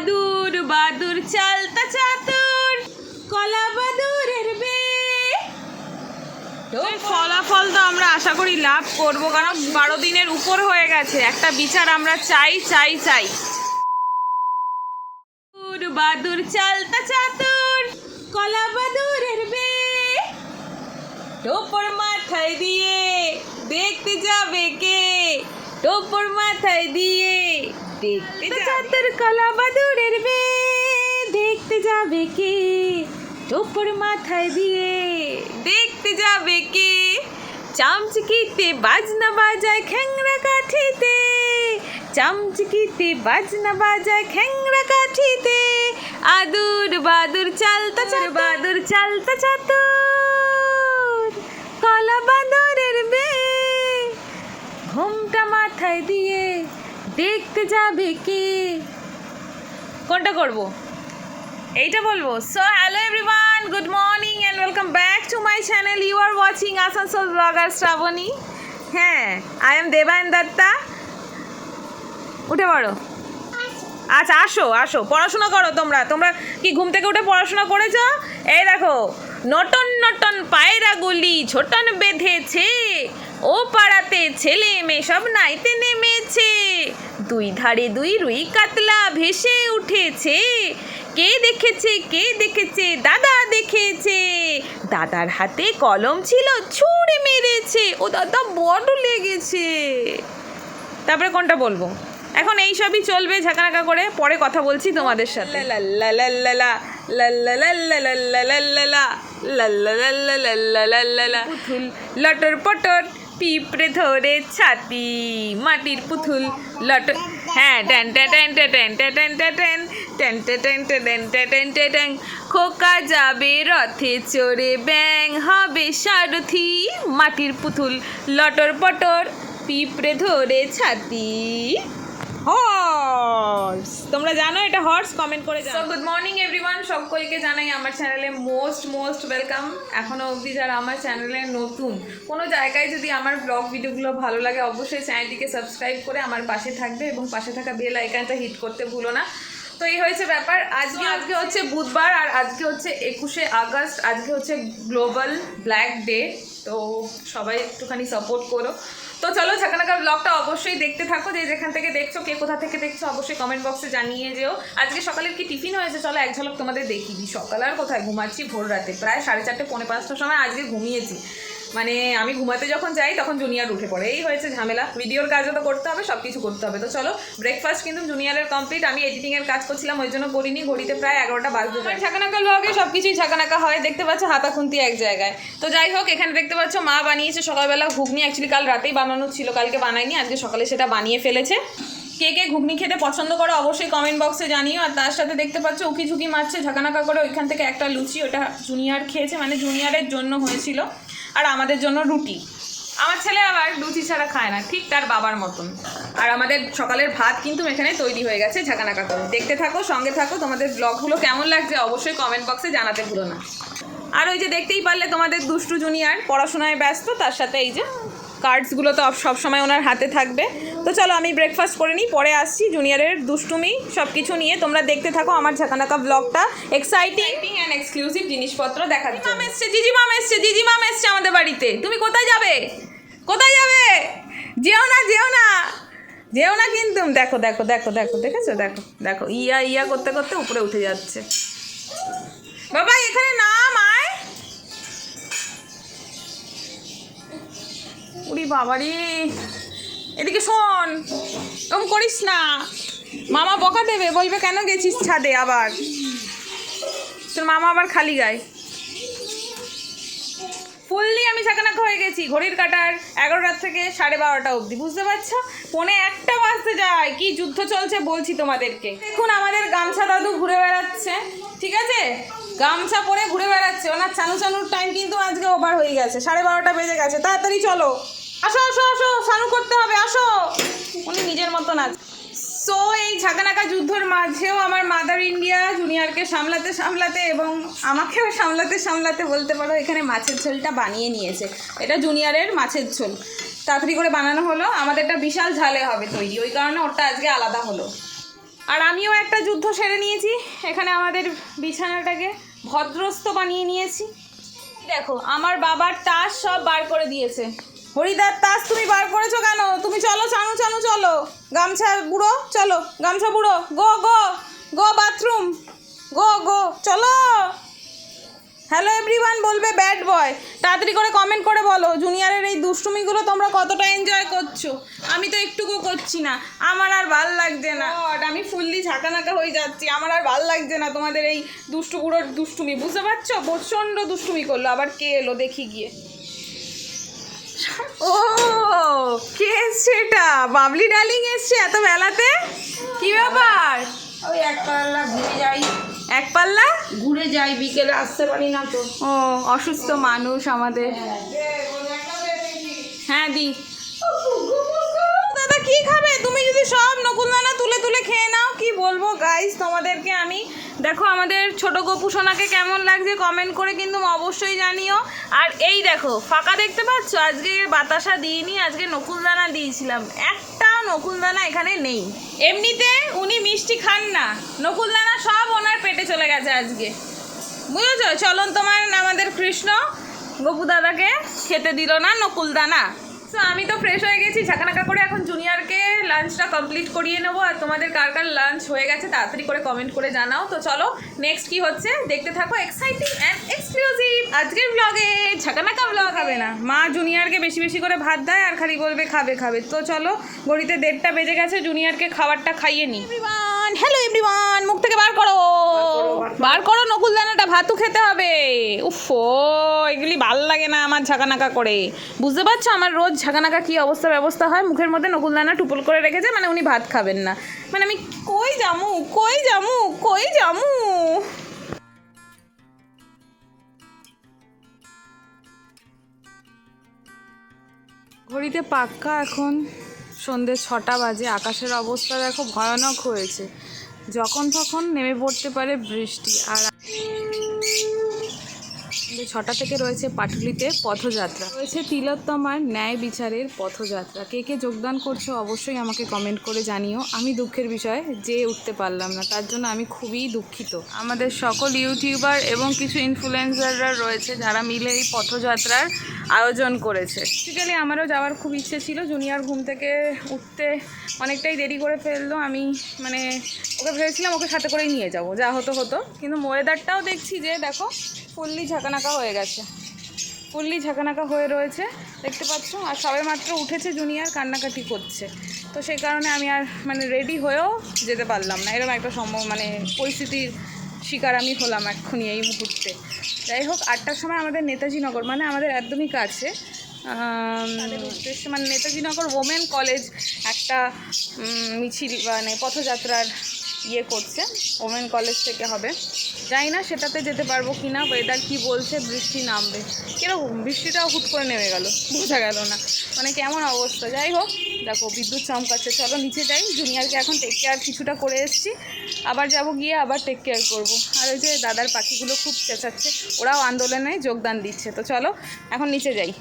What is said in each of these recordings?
আদুর বাদুর চালতা চাতুর কলা বাদুরের বে তো ফলাফল তো আমরা আশা করি লাভ করব কারণ বারো দিনের উপর হয়ে গেছে। একটা বিচার আমরা চাই চাই চাই। বাদুর চালতা চাতুর কলা বাদুরের বে টোপর মাথায় দিয়ে দেখতে যাবে কে? টোপর মাথায় দিয়ে দেখতে চাতর কলা বাদুরের বে দেখতে যাবে কে? টোপর মাথায় দিয়ে দেখতে যাবে কে? চামচিকিতে বাজনা বাজায় খ্যাংরা কাঠিতে। চামচিকিতে বাজনা বাজায় খ্যাংরা কাঠিতে। আদুর বাদুর চালতা চার বাদুর চালতা চাতুর। কলা বাদরের বে ঘুমটা মাথায় দিয়ে দেখতে যাবে কে? কোনটা করব? এইটা বলব। So hello everyone good morning and welcome back to my channel you are watching Asansol blogger Shrabani হ্যাঁ আই এম দেবায়ন দত্তা উঠে পড়ো। আচ্ছা আসো আসো, পড়াশোনা করো তোমরা। তোমরা কি ঘুম থেকে উঠে পড়াশোনা করেছ? এই দেখো নটন নটন পায়রা গুলি ছোটন বেঁধেছে। ও পাড়াতে ছেলে মেয়ে সব নাইতে নেমেছে। দুই ধারে দুই রুই কাতলা ভেসে উঠেছে। কে দেখেছে কে দেখেছে, দাদা দেখেছে। দাদার হাতে কলম ছিল, ছুঁড়ে মেরেছে। ও দাদা বড় লেগেছে। তারপরে কোনটা বলব? এখন এই সবই চলবে ঝাঁকানাকা করে পরে কথা বলছি তোমাদের সাথে লটর পটর পিঁপড়ে ধরে ছাতি মাটির পুতুল লটর হ্যাঁ ট্যান ট্যান ট্যান ট্যান ট্যান ট্যান ট্যান ট্যান ট্যান ট্যান খোকা যাবে রথে চড়ে ব্যাং হবে সারথি মাটির পুতুল লটর পটর পিঁপড়ে ধরে ছাতি হর্স তোমরা জানো এটা হর্স কমেন্ট করে জানো। গুড মর্নিং এভরিওয়ান সকলকে জানাই আমার চ্যানেলে মোস্ট মোস্ট ওয়েলকাম এখনও অবধি যারা আমার চ্যানেলে নতুন কোনো জায়গায় যদি আমার ব্লগ ভিডিওগুলো ভালো লাগে অবশ্যই চ্যানেলটিকে সাবস্ক্রাইব করে আমার পাশে থাকবে এবং পাশে থাকা বেল আইকনটা হিট করতে ভুলো না। তো এই হয়েছে ব্যাপার। আজকে আজকে হচ্ছে বুধবার আর আজকে হচ্ছে একুশে আগস্ট। আজকে হচ্ছে গ্লোবাল ব্ল্যাক ডে তো সবাই একটুখানি সাপোর্ট করো। তো চলো ঝাঁকানাকা ব্লগটা অবশ্যই দেখতে থাকো, যে যেখান থেকে দেখছ, কে কোথা থেকে দেখছ, অবশ্যই কমেন্ট বক্সে জানিয়ে যেও। আজকে সকালের কি টিফিন হয়েছে? চলো এক ঝলক তোমাদের দেখি সকাল আর কোথায়? ঘুমাচ্ছি ভোর রাতে। প্রায় সাড়ে চারটে, পৌনে পাঁচটার সময় আজকে ঘুমিয়েছি। মানে আমি ঘুমাতে যখন যাই তখন জুনিয়র উঠে পড়ে। এই হয়েছে ঝামেলা। ভিডিওর কাজও তো করতে হবে সব কিছু করতে হবে। তো চলো ব্রেকফাস্ট কিন্তু জুনিয়রের কমপ্লিট আমি এডিটিংয়ের কাজ করছিলাম ওই জন্য করিনি। ঘড়িতে প্রায় এগারোটা বাজতে যায়। ঝাঁকানাকা লগে সব কিছুই ঝাঁকানাকা হয়। দেখতে পাচ্ছ হাতা খুন্তি এক জায়গায়। তো যাই হোক এখানে দেখতে পাচ্ছ মা বানিয়েছে সকালবেলা ঘুগনি। অ্যাকচুয়ালি কাল রাতেই বানানো ছিল কালকে বানাইনি আজকে সকালে সেটা বানিয়ে ফেলেছে। কে কে ঘুগনি খেতে পছন্দ করো অবশ্যই কমেন্ট বক্সে জানিও। আর তার সাথে দেখতে পাচ্ছ উকি ঝুঁকি মারছে ঝাঁকানাকা করে ওইখান থেকে একটা লুচি ওটা জুনিয়র খেয়েছে। মানে জুনিয়রের জন্য হয়েছিল। আর আমাদের জন্য রুটি। আমার ছেলে আবার লুচি ছাড়া খায় না, ঠিক তার বাবার মতন। আর আমাদের সকালের ভাত কিন্তু এখানে তৈরি হয়ে গেছে ঝাঁকানাকা করে। দেখতে থাকো, সঙ্গে থাকো, তোমাদের ব্লগগুলো কেমন লাগছে অবশ্যই কমেন্ট বক্সে জানাতে ভুলো না। আর ওই যে দেখতেই পারলে তোমাদের দুষ্টু জুনিয়ার পড়াশোনায় ব্যস্ত, তার সাথে এই যে কার্ডসগুলো তো সব সময় ওনার হাতে থাকবে। তো চলো আমি ব্রেকফাস্ট করে নিই পরে আসছি জুনিয়রের দুষ্টুমি সব কিছু নিয়ে। তোমরা দেখতে থাকো আমার ঝাঁকানাকা ব্লগটা এক্সাইটিং অ্যান্ড এক্সক্লুসিভ জিনিসপত্র দেখার মাম এসছে জিজি মাম এসছে জিজি মাম এসছে আমাদের বাড়িতে। তুমি কোথায় যাবে? কোথায় যাবে? যেও না যেও না। যেও না কিন্তু। দেখো দেখো দেখো দেখো দেখেছ? দেখো দেখো। ইয়া ইয়া করতে করতে উপরে উঠে যাচ্ছে। বাবা এখানে নাম আয়। উড়ি বাবারি। এদিকে শোন, এরকম করিস না। মামা বকা দেবে, বলবে কেন গেছিস ছাদে আবার? তোর মামা আবার খালি গায়। ফুললি আমি চাকানাকা হয়ে গেছি। ঘড়ির কাটার এগারোটার থেকে সাড়ে বারোটা অবধি, বুঝতে পারছ? পনে একটা বাজতে যায়। কি যুদ্ধ চলছে বলছি তোমাদেরকে। দেখুন, আমাদের গামছা দাদু ঘুরে বেড়াচ্ছে, ঠিক আছে? গামছা পরে ঘুরে বেড়াচ্ছে। ওনার চানু চানুর টাইম কিন্তু আজকে ওভার হয়ে গেছে। সাড়ে বারোটা বেজে গেছে। তাড়াতাড়ি চলো। আসো আসো আসো, চানু করতে হবে, আসো। উনি নিজের মতন আছে। সো এই ঝাঁকানাকা যুদ্ধর মাঝেও আমার মাদার ইন্ডিয়া জুনিয়রকে সামলাতে সামলাতে এবং আমাকেও সামলাতে সামলাতে বলতে পারো, এখানে মাছের ঝোলটা বানিয়ে নিয়েছে। এটা জুনিয়রের মাছের ঝোল। তাড়াতাড়ি করে বানানো হলো। আমাদেরটা বিশাল ঝালে হবে তৈরি। ওই কারণে ওটা আজকে আলাদা হলো। আর আমিও একটা যুদ্ধ সেরে নিয়েছি। এখানে আমাদের বিছানাটাকে ভদ্রস্ত বানিয়ে নিয়েছি। দেখো, আমার বাবার তাস সব বার করে দিয়েছে। হরিদার তাস তুমি বার করেছ কেন? তুমি চলো চানু চানু চলো। গামছা বুড়ো, চলো। গামছা বুড়ো, গো গো গো বাথরুম। গো গো, চলো। হ্যালো এভরিওয়ান বলবে ব্যাড বয় তাড়াতাড়ি করে কমেন্ট করে বলো জুনিয়রের এই দুষ্টুমিগুলো তোমরা কতটা এনজয় করছ? আমি তো একটুকু করছি না। আমার আর ভালো লাগছে না। আমি ফুললি ঝাঁকানাকা হয়ে যাচ্ছি। আমার আর ভালো লাগছে না তোমাদের এই দুষ্টুগুলোর দুষ্টুমি। বুঝতে পারছ? প্রচণ্ড দুষ্টুমি করল। আবার কে এলো দেখি গিয়ে। ও কে এসছে এটা? বাবলি ডার্লিং এসছে এত বেলাতে কি ব্যাপার? ওই এক পাল্লা ঘুরে যাই। এক পাল্লা? ঘুরে যাই বিকেলে আসতে পারি না তো। ও অসুস্থ মানুষ আমাদের। হ্যাঁ। দি। দাদা কি খাবে? তুমি যদি সব নকুলদানা তুলে তুলে খেয়ে নাও, কি বলব গাইস তোমাদেরকে আমি, দেখো আমাদের ছোট গপু সোনাকে কেমন লাগছে কমেন্ট করে কিন্তু অবশ্যই জানিও। আর এই দেখো, ফাঁকা দেখতে পাচ্ছ? আজকে বাতাসা দিইনি, আজকে নকুলদানা দিয়েছিলাম। একটা নকুলদানা এখানে নেই। এমনিতে উনি মিষ্টি খান না। নকুলদানা সব ওনার পেটে চলে গেছে আজকে। বুঝেছ? চলন তোমার, আমাদের কৃষ্ণ গপু দাদাকে খেতে দিল না নকুল তো আমি তো ফ্রেশ হয়ে গেছি, ঝাঁকানাকা করে এখন জুনিয়রকে লাঞ্চটা কমপ্লিট করিয়ে নেব। আর তোমাদের কার কার লাঞ্চ হয়ে গেছে তাড়াতাড়ি করে কমেন্ট করে জানাও। তো চলো নেক্সট কি হচ্ছে? দেখতে থাকো এক্সাইটিং অ্যান্ড এক্সক্লুসিভ আজকের ব্লগে ঝাঁকানাকা ব্লগ হবে না। মা জুনিয়রকে বেশি বেশি করে ভাত দেয় আর খালি বলবে, খাবে খাবে। তো চলো, ঘড়িতে দেড়টা বেজে গেছে জুনিয়রকে খাবারটা খাইয়ে নি এভরিওয়ান হ্যালো এভরিওয়ান মুখ থেকে বার করো। বার করো নকুল দানাটা ভাতও খেতে হবে। উফ এগুলি ভালো লাগে না আমার ঝাঁকানাকা করে। বুঝতে পারছ আমার রোজ ঝাঁকানাকা কি অবস্থা ব্যবস্থা হয়? মুখের মধ্যে নকুল দানা টুপল করে রেখেছে মানে উনি ভাত খাবেন না। মানে আমি কই জামু কই জামু কই জামু ঘড়িতে পাক্কা এখন। সন্ধ্যে ছটা বাজে, আকাশের অবস্থা দেখো ভয়ানক হয়েছে। যখন তখন নেমে পড়তে পারে বৃষ্টি। আর সন্ধ্যে ছটা থেকে রয়েছে পাটুলিতে পথযাত্রা। রয়েছে তিলোত্তমার ন্যায় বিচারের পথযাত্রা। কে কে যোগদান করছ অবশ্যই আমাকে কমেন্ট করে জানিও। আমি দুঃখের বিষয় যে উঠতে পারলাম না, তার জন্য আমি খুবই দুঃখিত। আমাদের সকল ইউটিউবার এবং কিছু ইনফ্লুয়েন্সাররা রয়েছে যারা মিলে এই পথযাত্রার আয়োজন করেছে। বেসিক্যালি আমারও যাওয়ার খুব ইচ্ছে ছিল। জুনিয়র ঘুম থেকে উঠতে অনেকটাই দেরি করে ফেলল। আমি মানে ওকে ভেবেছিলাম ওকে সাথে করেই নিয়ে যাব। যা হতো হতো। কিন্তু ওয়েদারটাও দেখছি যে দেখো, ফুললি ঝাঁকানাকা হয়ে গেছে। ফুললি ঝাঁকানাকা হয়ে রয়েছে দেখতে পাচ্ছ? আর সবে মাত্র উঠেছে জুনিয়র কান্নাকাটি করছে। তো সেই কারণে আমি আর মানে রেডি হয়েও যেতে পারলাম না। এরকম একটা সম্ভব মানে পরিস্থিতির শিকার আমি হলাম এক্ষুনি এই মুহূর্তে। যাই হোক আটটার সময় আমাদের নেতাজি নগর মানে আমাদের একদমই কাছে আম, তাদের উদ্দেশ্যে। মানে নেতাজি নগর ওমেন কলেজ একটা মিছিল মানে পথযাত্রার ইয়ে করছে ওমেন কলেজ থেকে হবে। জানি না সেটাতে যেতে পারব কি না ওয়েদার কী বলছে, বৃষ্টি নামবে। কীরকম? বৃষ্টিটাও হুট করে নেমে গেল, বোঝা গেল না। মানে কেমন অবস্থা? যাই হোক, দেখো, বিদ্যুৎ চমকাচ্ছে। চলো নিচে যাই জুনিয়রকে এখন টেক কেয়ার কিছুটা করে এসেছি। আবার যাব গিয়ে আবার টেক কেয়ার করব। আর ওই যে দাদার পাখিগুলো খুব চেঁচাচ্ছে, ওরাও আন্দোলনে যোগদান দিচ্ছে। তো চলো, এখন নিচে যাই।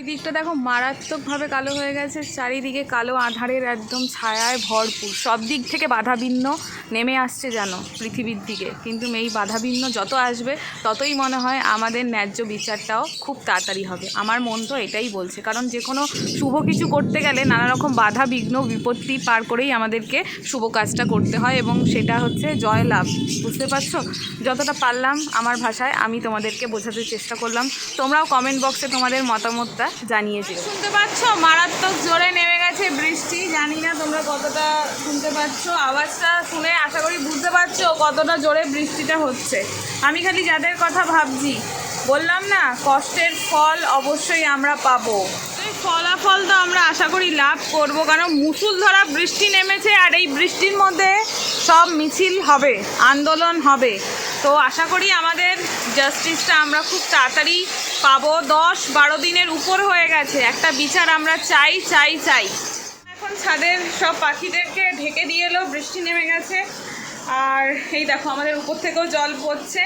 ওই দিকটা দেখো মারাত্মকভাবে কালো হয়ে গেছে, চারিদিকে কালো আধারের একদম ছায়ায় ভরপুর। সব দিক থেকে বাধাবিন্ন নেমে আসছে যেন পৃথিবীর দিকে। কিন্তু এই বাধাবিন্ন যত আসবে, ততই মনে হয় আমাদের ন্যায্য বিচারটাও খুব তাড়াতাড়ি হবে। আমার মন তো এটাই বলছে, কারণ যে কোনো শুভ কিছু করতে গেলে নানা রকম বাধা বিঘ্ন বিপত্তি পার করেই আমাদেরকে শুভ কাজটা করতে হয় এবং সেটা হচ্ছে জয় লাভ। বুঝতে পারছ? যতটা পারলাম আমার ভাষায় আমি তোমাদেরকে বোঝাতে চেষ্টা করলাম। তোমরাও কমেন্ট বক্সে তোমাদের মতামতটা জানিয়ে দিও। শুনতে পাচ্ছ? মারাত্মক জোরে নেমে গেছে বৃষ্টি। জানি না তোমরা কতটা শুনতে পাচ্ছ। আওয়াজটা শুনে আশা করি বুঝতে পারছ কতটা জোরে বৃষ্টিটা হচ্ছে। আমি খালি যাদের কথা ভাবছি, বললাম না, কষ্টের ফল অবশ্যই আমরা পাবো। ফলাফল তো আমরা আশা করি লাভ করব, কারণ মুসুল ধরা বৃষ্টি নেমেছে, আর এই বৃষ্টির মধ্যে সব মিছিল হবে, আন্দোলন হবে। তো আশা করি আমাদের জাস্টিসটা আমরা খুব তাড়াতাড়ি পাবো। দশ বারো দিনের উপর হয়ে গেছে। একটা বিচার আমরা চাই চাই চাই। এখন ছাদের সব পাখিদেরকে ঢেকে দিয়ে এলো, বৃষ্টি নেমে গেছে। আর এই দেখো, আমাদের উপর থেকেও জল পড়ছে।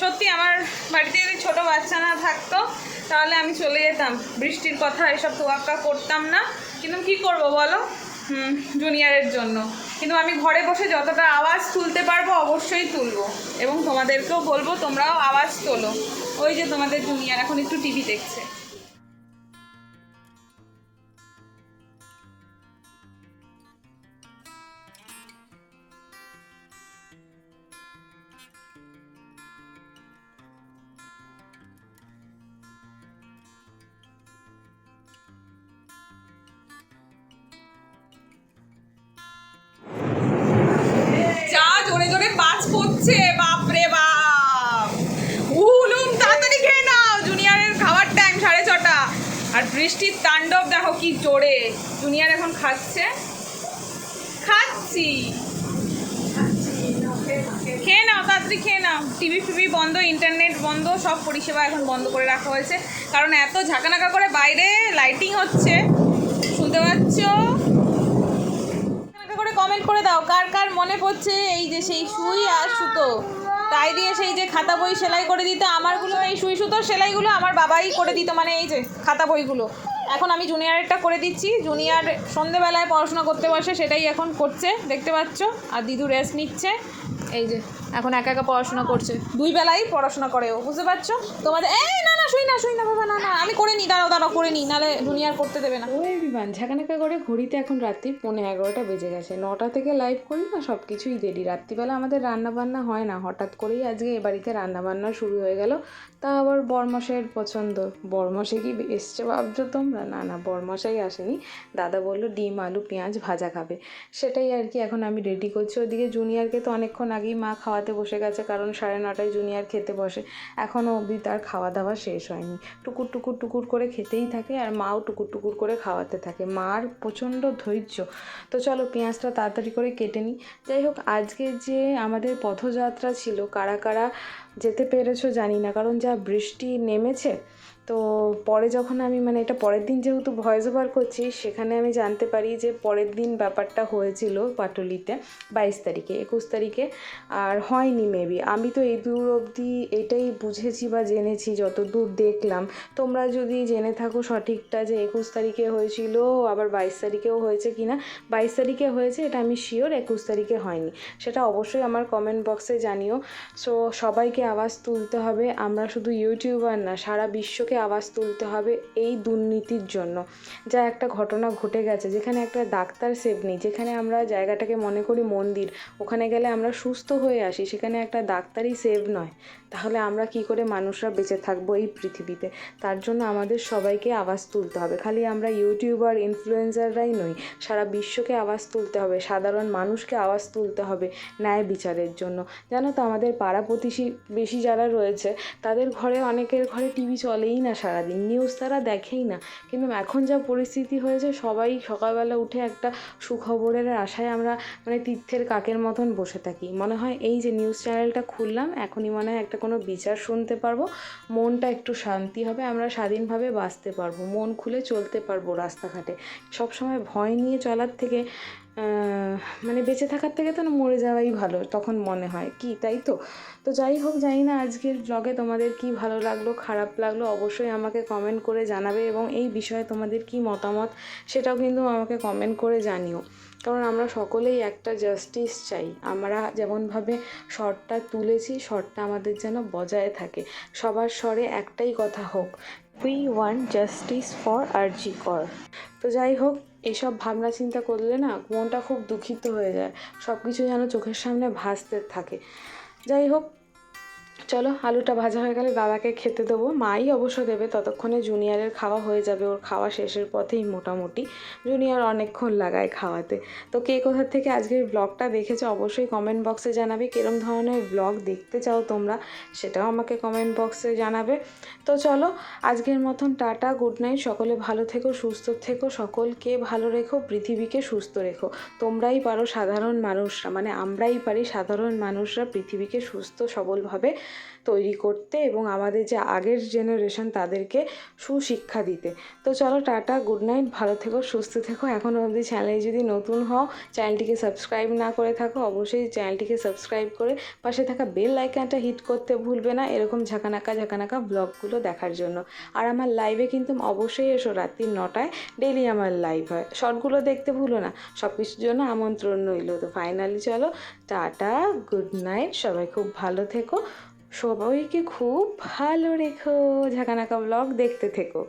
সত্যি আমার বাড়িতে যদি ছোটো বাচ্চা না থাকতো, তাহলে আমি চলে যেতাম। বৃষ্টির কথা এসব তোয়াক্কা করতাম না। কিন্তু কি করব বলো? জুনিয়রের জন্য। কিন্তু আমি ঘরে বসে যতটা আওয়াজ তুলতে পারব, অবশ্যই তুলবো। এবং তোমাদেরকেও বলব, তোমরাও আওয়াজ তোলো। ওই যে তোমাদের জুনিয়র, এখন একটু টিভি দেখছে। জোরে। জুনিয়র এখন খাচ্ছে। খাচ্ছি। খেয়ে নাও, তাড়াতাড়ি খেয়ে নাও। টিভি ফিভি বন্ধ, ইন্টারনেট বন্ধ, সব পরিষেবা এখন বন্ধ করে রাখা হয়েছে। কারণ এত ঝাঁকানাকা করে বাইরে লাইটিং হচ্ছে। শুনতে পাচ্ছ? করে কমেন্ট করে দাও, কার কার মনে পড়ছে এই যে সেই সুই আর সুতো? তাই দিয়ে সেই যে খাতা বই সেলাই করে দিত, আমারগুলো এই সুই সুতোর সেলাইগুলো আমার বাবাই করে দিত মানে এই যে খাতা বইগুলো। এখন আমি জুনিয়রেরটা করে দিচ্ছি, জুনিয়র সন্ধেবেলায় পড়াশোনা করতে বসে সেটাই এখন করছে, দেখতে পাচ্ছ? আর দিদু রেস্ট নিচ্ছে, এই যে। এখন একা একা পড়াশোনা করছে। দুই বেলাই পড়াশোনা করে ও বুঝতে পারছ? তোমাদের এই না না শুই না শুই না বাবা না না আমি করে নিই দাঁড়াও দাঁড়াও করে নিই নাহলে জুনিয়র করতে দেবে না। ও এভরিওয়ান ঝাঁকানাকা করে ঘড়িতে এখন রাত্রি পৌনে এগারোটা বেজে গেছে। নটা থেকে লাইভ করি না সব কিছুই দেরি। রাত্রিবেলা আমাদের রান্না বান্না হয় না। হঠাৎ করেই আজকে এ বাড়িতে রান্না বান্না শুরু হয়ে গেল। তা আবার বরমশাইয়ের পছন্দ। বরমশাই কি এসছে ভাবছ তোমরা? না না বরমশাই আসেনি। দাদা বলল ডিম আলু পেঁয়াজ ভাজা খাবে। সেটাই আর কি এখন আমি রেডি করছি। ওদিকে জুনিয়রকে তো অনেকক্ষণ আগেই মা খাওয়াতে বসে গেছে, কারণ সাড়ে নটায় জুনিয়র খেতে বসে। এখনও অবধি তার খাওয়া দাওয়া শেষ হয়নি। টুকুর টুকুর টুকুর করে খেতেই থাকে আর মাও টুকুর টুকুর করে খাওয়াতে থাকে। মার প্রচণ্ড ধৈর্য। তো চলো পেঁয়াজটা তাড়াতাড়ি করে কেটে নিই। যাই হোক, আজকে যে আমাদের পথযাত্রা ছিল, কারা কারা যেতে পেরেছ জানি না, কারণ যা বৃষ্টি নেমেছে তো পরে যখন আমি মানে এটা পরের দিন যেহেতু ভয়েস ওভার করছি, সেখানে আমি জানতে পারি যে পরের দিন ব্যাপারটা হয়েছিল পাটুলিতে বাইশ তারিখে, একুশ তারিখে, আর হয়নি মেবি আমি তো এই দূর অবধি এটাই বুঝেছি বা জেনেছি, যতদূর দেখলাম। তোমরা যদি জেনে থাকো সঠিকটা যে একুশ তারিখে হয়েছিল, আবার বাইশ তারিখেও হয়েছে কি না বাইশ তারিখে হয়েছে, এটা আমি শিওর একুশ তারিখে হয়নি। সেটা অবশ্যই আমার কমেন্ট বক্সে জানিও। সো সবাইকে আওয়াজ তুলতে হবে। আমরা শুধু ইউটিউবার না, সারা বিশ্বকে আওয়াজ তুলতে হবে এই দুর্নীতির জন্য। যা একটা ঘটনা ঘটে গেছে, যেখানে একটা ডাক্তার সেভ নেই, যেখানে আমরা জায়গাটাকে মনে করি মন্দির, ওখানে গেলে আমরা সুস্থ হয়ে আসি, সেখানে একটা ডাক্তারই সেভ নয়। তাহলে আমরা কি করে মানুষরা বেঁচে থাকব এই পৃথিবীতে? তার জন্য আমাদের সবাইকে আওয়াজ তুলতে হবে। খালি আমরা ইউটিউবার, ইনফ্লুয়েন্সাররাই নই, সারা বিশ্বকে আওয়াজ তুলতে হবে, সাধারণ মানুষকে আওয়াজ তুলতে হবে ন্যায় বিচারের জন্য। জানো তো, আমাদের পাড়া প্রতিশী বেশি যারা রয়েছে, তাদের ঘরে অনেকের ঘরে টিভি চলেই না, সারাদিন নিউজ তারা দেখেই না। কিন্তু এখন যা পরিস্থিতি হয়েছে, সবাই সকালবেলা উঠে একটা সুখবরের আশায় আমরা মানে তীর্থের কাকের মতন বসে থাকি। মনে হয় এই যে নিউজ চ্যানেলটা খুললাম, এখনই মনে হয় একটা কোনো বিচার শুনতে পারব। মনটা একটু শান্তি হবে, আমরা স্বাধীনভাবে বাঁচতে পারব। মন খুলে চলতে পারব রাস্তাঘাটে। সবসময় ভয় নিয়ে চলার থেকে মানে বেঁচে থাকার থেকে তো না মরে যাওয়াই ভালো, তখন মনে হয়। কি, তাই তো? তো যাই হোক, জানি না আজকের ব্লগে তোমাদের কি ভালো লাগল, খারাপ লাগল, অবশ্যই আমাকে কমেন্ট করে জানাবে এবং এই বিষয়ে তোমাদের কি মতামত, সেটাও কিন্তু আমাকে কমেন্ট করে জানিও। কারণ আমরা সকলেই একটা জাস্টিস চাই। আমরা যেমনভাবে শর্টটা তুলেছি শর্টটা আমাদের যেন বজায় থাকে। সবার স্বরে একটাই কথা হোক we want justice for RG Kar তো যাই হোক এসব ভাবনা চিন্তা করলে না মনটা খুব দুঃখিত হয়ে যায়। সব কিছু যেন চোখের সামনে ভাসতে থাকে। যাই হোক চলো, আলুটা ভাজা হয়ে গেলে দাদাকে খেতে দেবো। মাই অবশ্য দেবে, ততক্ষণে জুনিয়রের খাওয়া হয়ে যাবে। ওর খাওয়া শেষের পথেই মোটামুটি। জুনিয়র অনেকক্ষণ লাগায় খাওয়াতে। তো কে কোথার থেকে আজকের ব্লগটা দেখেছ অবশ্যই কমেন্ট বক্সে জানাবে। কিরম ধরনের ব্লগ দেখতে চাও তোমরা, সেটাও আমাকে কমেন্ট বক্সে জানাবে। তো চলো, আজকের মতন টাটা গুড নাইট সকলে ভালো থেকো, সুস্থ থেকো, সকলকে ভালো রেখো, পৃথিবীকে সুস্থ রেখো। তোমরাই পারো সাধারণ মানুষরা মানে আমরাই পারি সাধারণ মানুষরা পৃথিবীকে সুস্থ সবলভাবে তৈরি করতে এবং আমাদের যে আগের জেনারেশন তাদেরকে সুশিক্ষা দিতে। তো চলো টাটা গুড নাইট ভালো থেকো, সুস্থ থেকো। এখনও অবধি চ্যানেলে যদি নতুন হও চ্যানেলটিকে সাবস্ক্রাইব না করে থাকো, অবশ্যই চ্যানেলটিকে সাবস্ক্রাইব করে পাশে থাকা বেল আইকনটা হিট করতে ভুলবে না, এরকম ঝাঁকানাকা ঝাঁকানাকা ব্লগগুলো দেখার জন্য। আর আমার লাইভে কিন্তু অবশ্যই এসো, রাত্রি নটায় ডেলি আমার লাইভ হয়। শর্টগুলো দেখতে ভুলো না সব কিছুর জন্য আমন্ত্রণ রইল। তো ফাইনালি চলো, টাটা গুড নাইট সবাই খুব ভালো থেকো সবাইকে খুব ভালো রেখো ঝাঁকানাকা ব্লগ দেখতে থেকো।